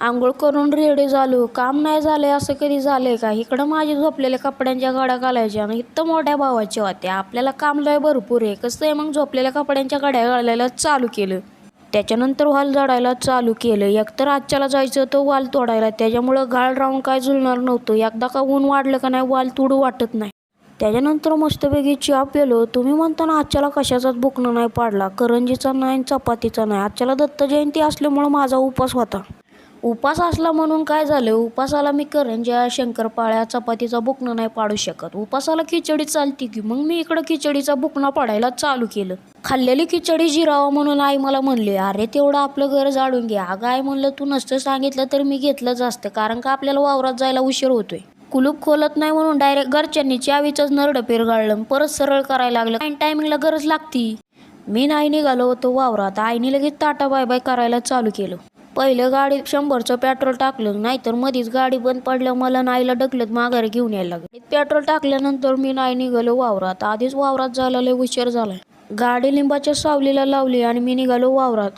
आंघोळ करून रेडी झालो. काम नाही झालंय असं कधी झालंय का? इकडं माझी झोपलेल्या कपड्यांच्या गाड्या घालायच्या आणि इथं मोठ्या भावाच्या होत्या. आपल्याला काम लय भरपूर आहे. कसं आहे मग झोपलेल्या कपड्यांच्या गाड्या घालायला चालू केलं. त्याच्यानंतर वाल झाडायला चालू केलं. एकतर आजच्याला जायचं होतं वाल तोडायला. त्याच्यामुळं गाळ राहून काय झुलणार नव्हतं. एकदा का ऊन वाढलं का नाही वाल तोडू वाटत नाही. त्याच्यानंतर मस्तपैकी चहा पेलो. तुम्ही म्हणता ना आजच्याला कशाचाच बुकणं नाही पाडला. करंजीचा नाही चपातीचा नाही. आजच्याला दत्त जयंती असल्यामुळं माझा उपास होता. उपास असला म्हणून काय झालं? उपासाला मी करेन ज्या शंकरपाळ्या चपातीचा बुकणं नाही पाडू शकत. उपासाला खिचडी चालती की मग मी इकडं खिचडीचा बुकणा पाडायला चालू केलं. खाल्लेली खिचडी जिरावं म्हणून आई मला म्हणली अरे तेवढं आपलं घर जाळून घे. अगं आई म्हणलं तू नसतं सांगितलं तर मी घेतलंच असतं कारण का आपल्याला वावरात जायला उशीर होतोय. कुलूप खोलत नाही म्हणून डायरेक्ट घरच्यांनी चावीचंच नरडं पिरगाळलं परत सरळ करायला लागलं. आणि टायमिंगला गरज लागती. मी नाही निघालो होतो वावरात. आईने लगेच ताटा बाय बाय करायला चालू केलं. पहिलं गाडीत शंभरचं पेट्रोल टाकलं नाहीतर मधीच गाडी बंद पडल्या मला नाईला ढकलत माघारी घेऊन यायला लागलं. पेट्रोल टाकल्यानंतर मी नाही निघालो वावरात. आधीच वावरात जायला लय उशीर झालाय. गाडी लिंबाच्या सावलीला लावली आणि मी निघालो वावरात.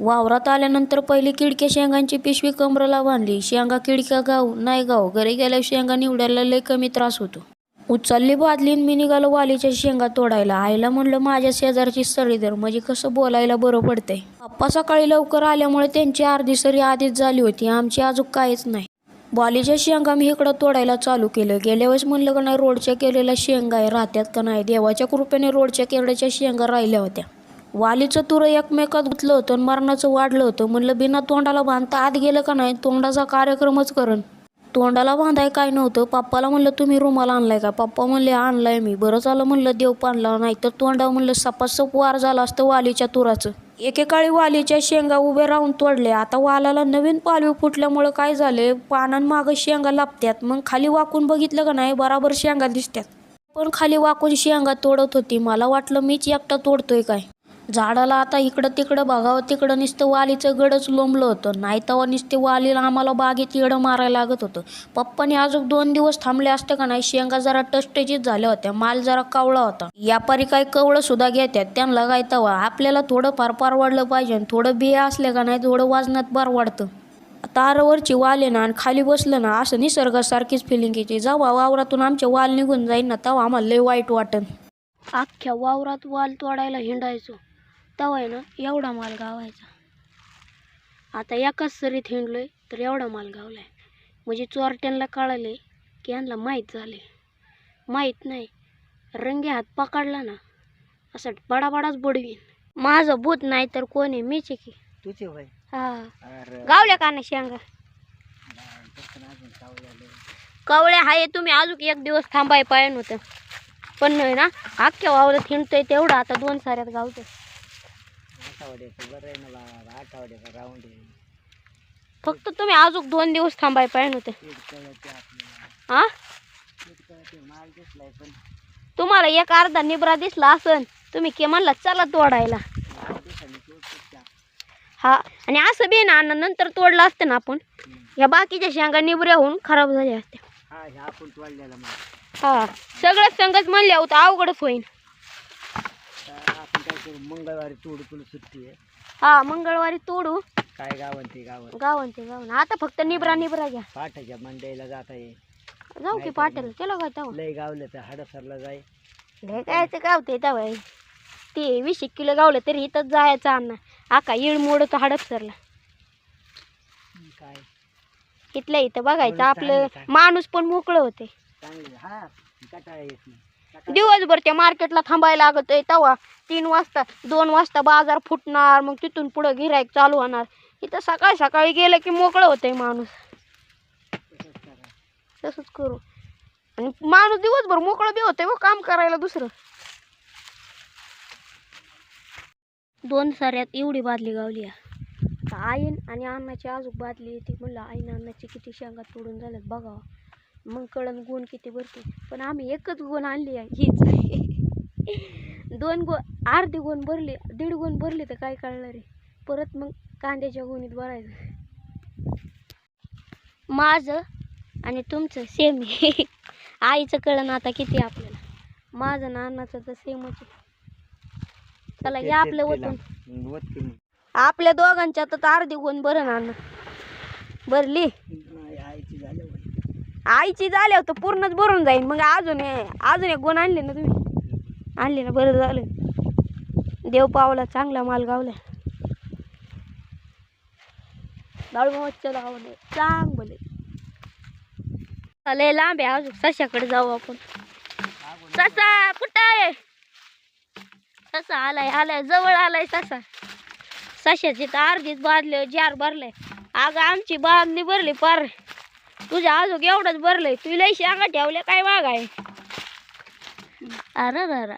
वावरात आल्यानंतर पहिली किडक्या शेंगांची पिशवी कमरेला बांधली. शेंगा किडक्या गाव नाही गाव. घरी गेल्या शेंगा निवडायला लय कमी त्रास होतो. उचलली बादलीन मी निघालो वालीच्या शेंगा तोडायला. आईला म्हणलं माझ्या शेजारची सरीदर म्हणजे कसं बोलायला बरं पडतंय? पप्पा सकाळी लवकर आल्यामुळे त्यांची अर्धी सरी आधीच झाली होती आमची अजून काहीच नाही. वालीच्या शेंगा मी इकडं तोडायला चालू केलं. गेल्या वेळेस म्हणलं का नाही रोडच्या केलेल्या शेंगा आहे राहत्यात का नाही? देवाच्या कृपेने रोडच्या केरड्याच्या शेंगा राहिल्या होत्या. वालीचं तुरं एकमेकात गुतलं होतं आणि मरणाचं वाढलं होतं. म्हणलं बिना तोंडाला बांधता आत गेलं का नाही? तोंडाचा कार्यक्रमच करण. तोंडाला बांधाय काय नव्हतं. पप्पाला म्हणलं तुम्ही रुमाला आणलाय का? पप्पा म्हणले आणलाय मी. बरं झालं म्हणलं देव पाणला नाही. तर तोंडा म्हणलं सपासप वार झाला असतं वालीच्या तुराचं. एकेकाळी वालीच्या शेंगा उभे राहून तोडले आता वालाला नवीन पालवी फुटल्यामुळं काय झाले पानांमागं शेंगा लापत्यात. मग खाली वाकून बघितलं का नाही? बराबर शेंगा दिसत्यात. पण खाली वाकून शेंगा तोडत होती. मला वाटलं मीच एकटा तोडतोय काय? झाडाला आता इकडं तिकडं बघावं तिकडं नुसतं वालीचं गडच लोंबलं होतं. नाही तेव्हा नुसते वालीला आम्हाला बागेत इडं मारायला लागत होतं. पप्पाने अजून दोन दिवस थांबले असते का नाही शेंगा जरा टचटचीत झाल्या होत्या माल जरा कावळा होता. व्यापारी काय कवळं सुद्धा घेतात त्यांना काय तवा. आपल्याला थोडं फार परवडलं पाहिजे आणि थोडं बिया असले का नाही थोडं वाजण्यात बार वाढतं. तारावरची वाले ना आणि खाली बसलं ना असं निसर्गासारखीच फिलिंग येते. जेव्हा वावरातून आमचे वाल निघून जाईल ना तेव्हा आम्हाला लय वाईट वाटन. अख्ख्या वावरात वाल तोडायला हिंडायचो. तेव्हा आहे ना एवढा माल गावायचा. आता एकाच सरीत हिंडलोय तर एवढा माल गावलाय. म्हणजे चोरट्यांना कळाले की यांना माहीत झाले माहीत नाही रंगे हात पकडला ना असं बडाबडाच बुडवीन. माझं भूत नाही तर कोण आहे? मीच आहे की. तुझे होय? हा. गावल्या का नाही शेंगा? कवळ्या हाय तुम्ही अजून एक दिवस थांबाय पाहिजे होतं. पण नाही ना अख्ख्या वावरात हिंडतोय तेवढं आता दोन साऱ्यात गावतं आठवड्याचं बरं आहे ना बाबा आठवड्याचा राऊंड आहे. फक्त तुम्ही अजून दोन दिवस थांबाय पाहिजे होतं. पीठ कळते आपल्याला. हा पीठ कळते माल दिसलाय पण. तुम्हाला एक अर्धा निबरा दिसला असन तुम्ही के म्हणला चला तोडायला. हा आणि असं बी ना नंतर तोडलं असतं ना आपण या बाकीच्या शेंगा निबऱ्या होऊन खराब झाल्या असत्या. हा ह्या आपण तोडलेला माल. हा सगळं संगत म्हणल्या होतं अवघडच होईन. मंगळवारी तोडू तुला सुट्टी आहे. हा मंगळवारी तोडू. काय गावन ते गावन गावन ते गावन आता फक्त निबरा निबरा घ्या. पाठाच्या मंडईला जाता ये. जाऊ की पाटेल केलं काय तेव्हा लय गावलं तर हडसरला जाय. लय काय ते गावते तेव्हा ते वीस एक किलो गावलं तरी इथंच जायचं अण्णा आका इळ मोडतो हडपसरला काय? इथल्या इथं बघायचं आपलं. माणूस पण मोकळं होते. चांगलं हा कटाळा येत नाही. दिवसभर त्या मार्केटला थांबायला लागत आहे तेव्हा तीन वाजता दोन वाजता बाजार फुटणार मग तिथून पुढं गिरायक चालू होणार. इथं सकाळी सकाळी गेलं की मोकळं होतंय माणूस. तसंच करू. आणि माणूस दिवसभर मोकळं बी होतंय व काम करायला दुसरं. दोन साऱ्यात एवढी बादली गावली आता आईन आणि अन्नाची अजून बादली ती. म्हणलं आईन अन्नाची किती शेंगा तोडून झाल्यात बघावं. मग कळण गुण किती भरते पण आम्ही एकच गुण आणली आहे हीच दोन गो अर्धी गुण भरली दीड गुण भरली तर काय कळणार आहे? परत मग कांद्याच्या गुणीत भरायचं. माझं आणि तुमचं सेम आहे. आईचं कळण आता किती आपल्याला? माझं ना अण्णाचं तर सेमच चला या आपलं. वतून. आपल्या दोघांच्यात तर अर्धी गुण बरं ना भरली? आईची झाल्यावर तर पूर्णच भरून जाईल मग अजून अजून एक गुण आणले ना तुम्ही? आणले ना बरं झालं. देव पावला चांगला माल गावला. बाळूमावच्या गावाला लय लांब आहे अजून सशाकडे जाऊ आपण. ससा कुठं आहे? ससा आलाय आलाय जवळ आलाय ससा. सशाची तर अर्धीच बांधले जार भरले अगं आमची बांधणी भरली पार. तुझ्या अजून एवढंच भरलंय. तू लय शांगा ठेवल्या काय वाघ आहे? अरे अरे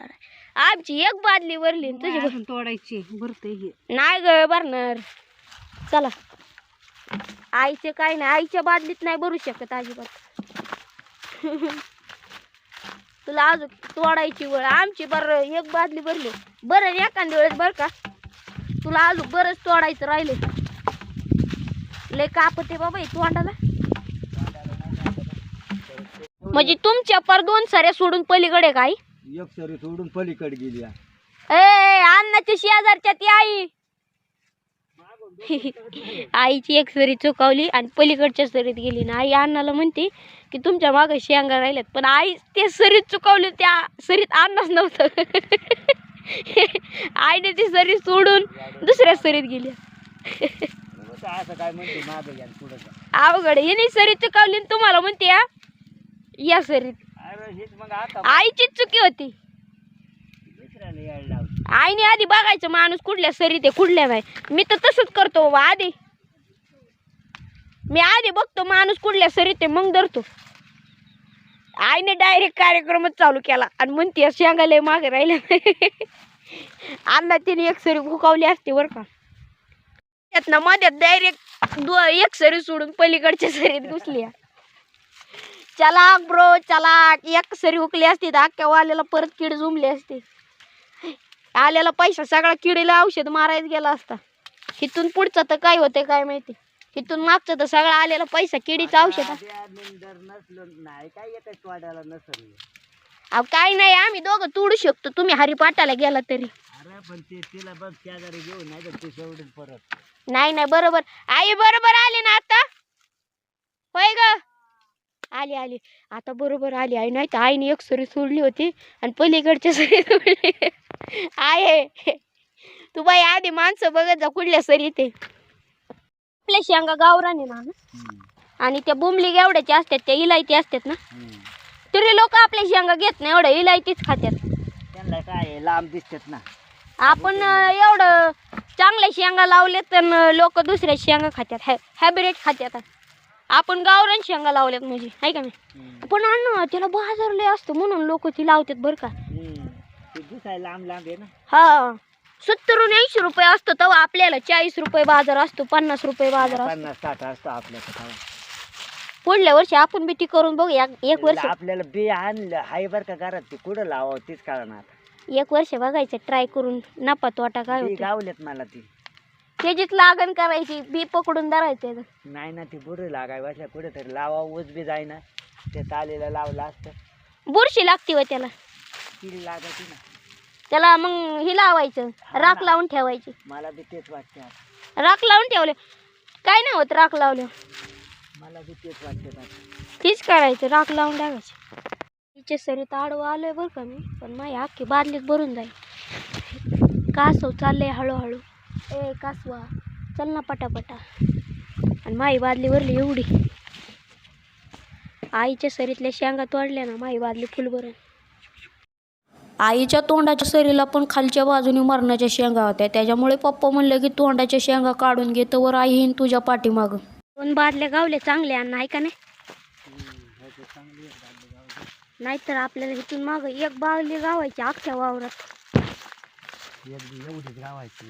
आमची एक बादली भरली आणि तुझी भर- तोडायची भरते हे. नाही ग भरणार. चला. आईचे काय नाही आईच्या बादलीत नाही भरू शकत अजिबात. तुला अजून तोडायची वेळ आमची बरं एक बादली भरली. बरं एखाद्या वेळेस बरं का? तुला अजून बरंच तोडायचं राहिले लय कापते बाबा हे तोंडाला. म्हणजे तुमच्या पर दोन साऱ्या सोडून पलीकडे काय? एक सरी सोडून पलीकडे गेली ए अन्नाच्या शेजारच्या ती आई. आईची एक सरी चुकावली आणि पलीकडच्या सरीत गेली ना. आई अण्णाला म्हणते की तुमच्या मागे शेंगा राहिल्यात पण आई ते सरीत चुकावली त्या सरीत अन्नच नव्हतं. आईने ती सरी सोडून दुसऱ्या सरीत गेली. असं काय म्हणते मागे या पुढं अवघड हिने सरी चुकावली आणि तुम्हाला म्हणते "हा, या सरीत हेच मग आता आईचीच चुकी होती. दुसऱ्याला यायला लावते आईने आधी बघायचं माणूस कुठल्या सरीत आहे कुठल्या नाही मी तर तसंच करतो बाबा आधी. मी आधी बघतो माणूस कुठल्या सरीत आहे मग धरतो. आईने डायरेक्ट कार्यक्रमच चालू केला. आणि म्हणते शेंगाले मागे राहिले अण्णा तिने एक सरी फुकावली असते बरं का. त्यात ना मध्यात डायरेक्ट दो एक सरी सोडून पलीकडच्या सरीत घुसली. चला ब्रो चला एक सरी हुकली असती तर अख्ख्या वाल्याला परत किड जुमली असते. आलेला पैसा सगळा किडीला औषध मारायला गेला असता. इथून पुढचं तर काय होते काय माहिती? इथून मागचं तर सगळा आलेला पैसा किडीचं औषध. नाही काय येत तोडायला नसल. अहो काय नाही आम्ही दोघं तोडू शकतो. तुम्ही हरिपाटाला गेला तरी. अरे पण ते तिला बघ शेजारी घेऊन नाही तर ते सोडून परत. नाही नाही बरोबर. आई बरोबर आली ना आता? होय ग? आली आली. आता बरोबर आली आई. नाही तर आईने एक सरी सोडली होती आणि पलीकडच्या सरी सोडली. आहे. तू बाई आधी माणसं बघत जा कुठल्या सरी ते. आपल्या शेंगा गावराने ना. आणि त्या बुमली एवढ्याचे असतात त्या इलायती असतात ना. तरी लोक आपल्या शेंगा घेत नाही एवढ्या इलायतीच खात्यात. त्यांना काय लांब दिसतात ना. आपण एवढं चांगल्या शेंगा लावले तर लोक दुसऱ्या शेंगा खात्यात. हॅ हॅबिरेट खात्यात. आपण गावरान शेंगा लावल्यात म्हणजे आहे का नाही? पण अण्णा त्याला बाजार लय असतो म्हणून लोक ती लावतात बरं का. हम्म. ते दिसायला लांब लांब आहे ना. हा. सत्तरून ऐंशी रुपये असतो तेव्हा आपल्याला चाळीस रुपये बाजार असतो पन्नास रुपये बाजार असतो. पन्नास साठ असतो आपल्याकडे पुढल्या वर्षी आपण बी ती करून बघू एक एक वर्ष आपल्याला बी आणलं हाय बर का घरात ते कुठं लावावं तीच कळणार. एक वर्ष बघायचं ट्राय करून नफा तोटा काय होतो मला ती. त्याचीच लागण करायची बी पकडून धरायचं. नाही ना ती बुरी लागाय बसल्या कुठे तरी लावा ऊस बी जाईना. ते तालीला लावलं असतं. बुरशी लागते व त्याला. किडी लागायची ना. त्याला मग हे लावायचं राख लावून ठेवायची. मला बी तेच वाटते आता. राख लावून ठेवले. काय नाही होत राख लावले. मला बी तेच वाटते आता. तीच करायचं राख लावून टाकायची. तिच्या सरीत आडवं आलोय बरं का मी पण माझी अख्खी बादलीत भरून जाईल. कासव चाललंय हळूहळू? ए कासवा चल ना पटापटा. आणि माई बादली भरली एवढी. आईच्या सरीतल्या शेंगा तोडल्या ना माई बादली फुल आईच्या तोंडाच्या सरीला पण खालच्या बाजूने मरणाच्या शेंगा होत्या. त्याच्यामुळे पप्पा म्हणलं की तोंडाच्या शेंगा काढून घे तर आई येईन तुझ्या पाठीमागं. दोन बादल्या गावले चांगले आणि आहे का नाही नाहीतर आपल्याला इथून माग एक बादली गावायची अख्ख्या वावरात. एवढीच गावायची.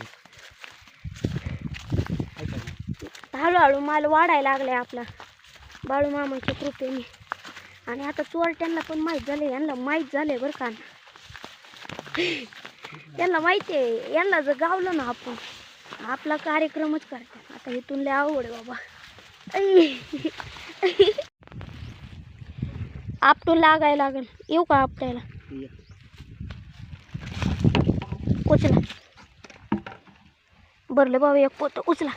हळूहळू माल वाढायला लागलाय आपला. बाळू मामाच्या कृपेने. आणि आता चोरट्यांना पण माहीत झाले यांना माहीत झालंय बरं का. यांना माहिती आहे यांना जर गावलं ना आपण आपला कार्यक्रमच करतात. आता इथून लय आहे बाबा. आपटून लागायला लागेल. येऊ का आपल्याला ये. उचला. भरलं बाबा एक पोत उचला.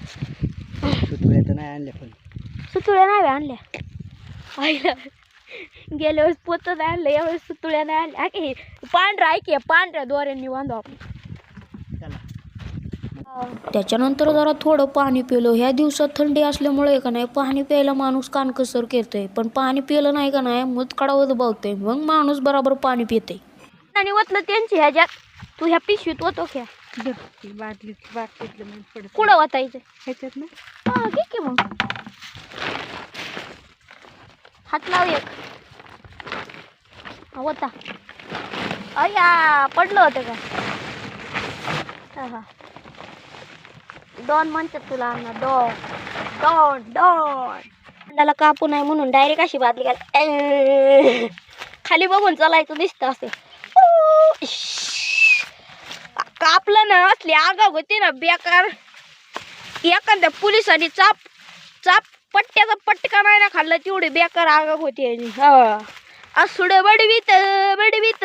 नाही आणले पण. सुतुळ्या नाही आणल्या आईला गेल्या वेळेस पोत नाही आणलं यावेळेस सुतुळ्या नाही आणल्या. आहे की पांढरा आहे की पांढऱ्या दोऱ्यांनी बांधू आपण. त्याच्यानंतर जरा थोडं पाणी पिलं. ह्या दिवसात थंडी असल्यामुळे का नाही पाणी प्यायला माणूस कानकसर करतोय. पण पाणी पिलं नाही का नाही मुतकडावत बावतोय मग माणूस बराबर पाणी पिते आणि ओतलं त्यांची ह्याच्यात तू ह्या पिशवीत ओतो क्या बाटलीत बाटलीतलं मग पडत. कुठं वाचायचं ह्याच्यात ना. हा ठीक आहे मग. हात लाव एक. होता. अय्या पडलं होतं का? हा डॉन म्हणतात तुला अण्णा डॉन. Don don. त्याला कापू नाही म्हणून डायरेक्ट अशी बादली घाल. खाली बघून चालायचं दिसतं असे. कापलं ना असली आगाव होती ना बेकार. एखाद्या पोलिसांनी चाप चाप पट्ट्याचा पटका नाही ना खाल्ला तेवढी बेकार आगाव होती. हा. असुड बडवीत बडवीत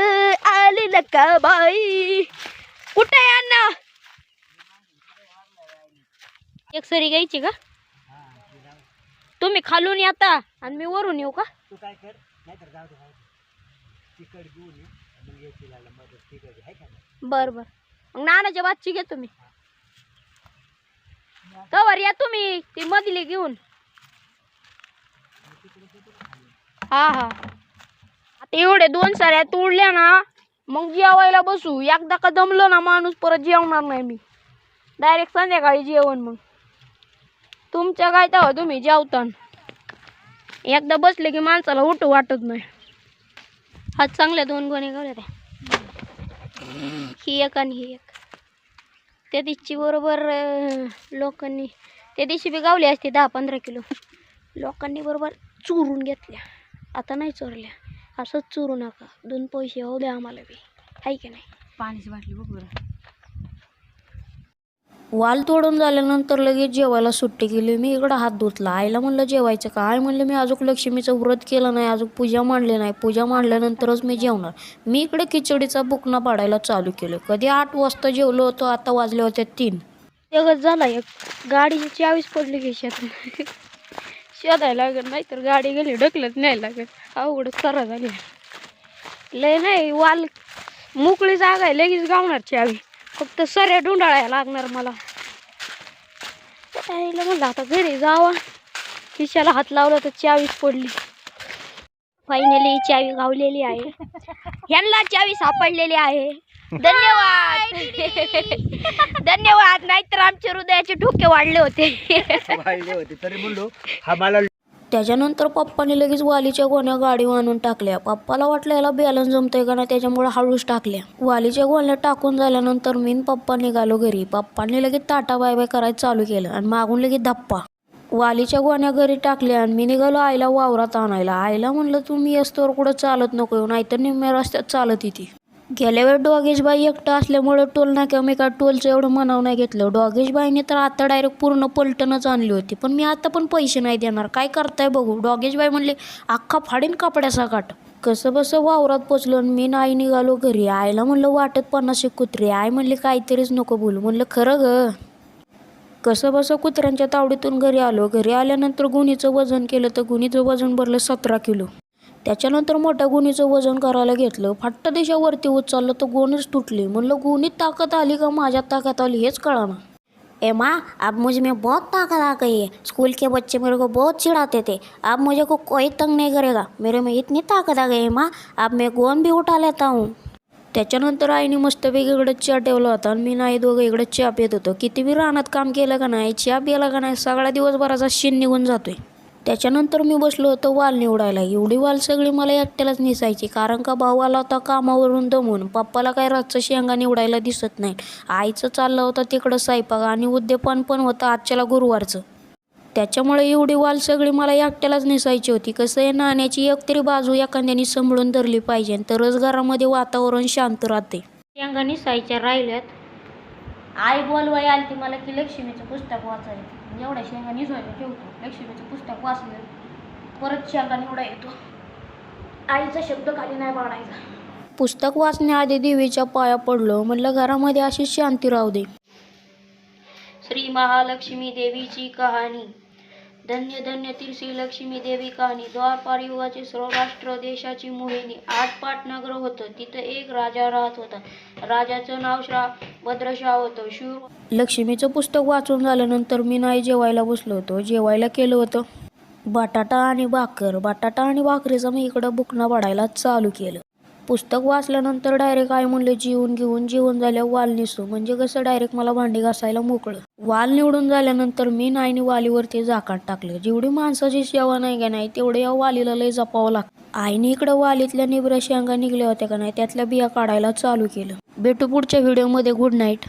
आली लका बाई? कुठे आहे अण्णा? एक सरी घ्यायची का? तुम्ही खालून येता आणि मी वरून येऊ का? तू काय कर नाहीतर जाऊ दे तिकड घेऊन ये मग ये तिला मदत तिकड आहे का? बर बर. मग नानाच्या बादची घे तुम्ही. तवर या तुम्ही ती मधली घेऊन. हा हा. आता एवढे दोन साऱ्या तोडल्या ना मग जेवायला बसू. एकदा का दमलो ना माणूस परत जेवणार नाही मी. डायरेक्ट संध्याकाळी जेवण मग. तुमच्या काय तेव्हा तुम्ही जेवतान? एकदा बसले की माणसाला उठू वाटत नाही. हात चांगल्या दोन गोणे गवल्या त्या ही एक आणि ही एक. त्या दिवशी बरोबर लोकांनी त्या दिवशी बी गावली असते दहा पंधरा किलो. लोकांनी बरोबर चुरून घेतल्या. आता नाही चोरल्या. असंच चोरू नका. दोन पैसे होऊ द्या आम्हाला बी. आहे की नाही? पाण्याची बाटली बघ बरं. वाल तोडून झाल्यानंतर लगेच जेवायला सुट्टी केली. मी इकडं हात धुतला. आईला म्हणलं जेवायचं का? आई म्हणलं मी अजून लक्ष्मीचं व्रत केलं नाही. अजून पूजा मांडली नाही. पूजा मांडल्यानंतरच मी जेवणार. मी इकडे खिचडीचा बुकना पाडायला चालू केलं. कधी आठ वाजता जेवलो होतो आता वाजले होते तीन. एकच झाला. एक गाडीची चावीस पडली घेशात शोधायला लागत नाही तर गाडी गेली ढकलत नाही लागत अवघड खरा झाली. लय नाही वाल मोकळी जागा आहे लगेच गावणार चावी फक्त सऱ्या ढुंडाळायला लागणार मला. त्याला म्हणलं आता घरी जावा. खिशाला हात लावला तर चावीस पडली. फायनली चावी गावलेली आहे. ह्यांना चावी सापडलेली आहे. धन्यवाद. धन्यवाद. नाहीतर आमचे हृदयाचे ठोके वाढले होते. वाढले होते. तरी म्हणलो हा मला त्याच्यानंतर पप्पाने लगेच वालीच्या गोण्या गाडीवर आणून टाकल्या. पप्पाला वाटलं याला बॅलन्स जमतंय का नाही त्याच्यामुळे हळूच टाकल्या. वालीच्या गोण्या टाकून झाल्यानंतर मी पप्पा निघालो घरी. पप्पाने लगेच टाटा बाय बाय करायला चालू केलं आणि मागून लगेच धप्पा. वालीच्या गोण्या घरी टाकल्या आणि मी निघालो आईला वावरात आणायला. आईला म्हणलं तुम्ही असतोवर कुठं चालत नको येऊ नाहीतर निम्म्या रस्त्यात चालत येते. गेल्या वेळ डॉगेशबाई एकटं असल्यामुळं टोल नाक्या मी का टोलचं एवढं मनाव नाही घेतलं. डॉगेशबाईने तर आता डायरेक्ट पूर्ण पलटणच आणली होती. पण मी आता पण पैसे नाही देणार. काय करताय बघू? डॉगेशबाई म्हणले अख्खा फाडीन कपड्याचा काट. कसं बसं वावरात पोचलो आणि मी नाही निघालो घरी. आईला म्हणलं वाटत पन्नास एक कुत्रे. आई म्हणली काहीतरीच नको बोलू. म्हणलं खरं ग. कसं बसं कुत्र्यांच्या तावडीतून घरी आलो. घरी आल्यानंतर गुणीचं वजन केलं तर गुणीचं वजन भरलं सतरा किलो. त्याच्यानंतर मोठ्या गुणीचं वजन करायला घेतलं. फाट्ट देशावरती उचललं तर गोणीच तुटली. म्हणलं गुणीत ताकद आली का? माझ्यात ताकद आली हेच कळाना. ए माँ अब मुझ में बहुत ताकत आ गई है. स्कूल के बच्चे मेरे को बहुत चिढ़ाते थे. अब मुझे को कोई तंग नहीं करेगा. मेरे में इतनी ताकत आ गई है माँ अब मैं गोंद भी उठा लेता हूँ. त्याच्यानंतर आईने मस्तपैकी इकडे चहा ठेवला होता आणि मी नाही दोघं इकडे चहा पेत होतो. किती बी रानात काम केलं का नाही चहा पिला का नाही सगळ्या दिवसभराचा शिन निघून जातोय. त्याच्यानंतर मी बसलो होतो वाल निवडायला. एवढी वाल सगळी मला एकट्यालाच निसायची. कारण का भाऊ आला होता कामावरून दमून. पप्पाला काय रातचं शेंगा निवडायला दिसत नाही आईचं चाललं होतं तिकडं स्वयंपाक आणि उद्यापन पण होतं आजच्याला गुरुवारचं. त्याच्यामुळे एवढी वाल सगळी मला एकट्यालाच नेसायची होती. कसं आहे नाण्याची एक तरी बाजू एखाद्याने सांभाळून धरली पाहिजे. तरच घरामध्ये वातावरण शांत राहते. शेंगा निसायच्या राहिल्यात. आई बोलवाय आली ती मला की लक्ष्मीचं पुस्तक वाचायला एवढ्या शेंगा निसायला ठेवतो. लक्ष्मीचं पुस्तक वाचलं परत शेंगा निवडा येतो. आईचा शब्द खाली नाही पाडायचा पुस्तक वाचण्याआधी देवीच्या पाया पडलो. म्हणलं घरामध्ये अशी शांती राहू दे. श्री महालक्ष्मी देवीची कहाणी. धन्य धन्य श्री लक्ष्मी देवी कहाणी. द्वारपार युगाचे सौराष्ट्र देशाची मोहिनी. आठ नगर होतं. तिथं एक राजा राहत होता. राजाचं नाव श्रा भद्रशाह होतं. शिव लक्ष्मीचं पुस्तक वाचून झाल्यानंतर मी नाही जेवायला बसलो होतो. जेवायला केलं होतं. बटाटा आणि भाकर. बटाटा आणि भाकरीचं मी इकडं बुकणं पडायला चालू केलं. पुस्तक वाचल्यानंतर डायरेक्ट आई म्हणले जेवून घेऊन जेवण झाल्यावर वाल निसतो म्हणजे कसं डायरेक्ट मला भांडी घासायला मोकळं. वाल निवडून झाल्यानंतर मी नाईने वालीवरती झाकण टाकलं. जेवढी माणसाची सेवा नाही का नाही तेवढं या वालीला लय जपावं लागतं. आईने इकडं वालीतल्या निब्रा शेंगा निघल्या होत्या का नाही त्यातल्या बिया काढायला चालू केलं. भेटू पुढच्या व्हिडिओमध्ये गुड नाईट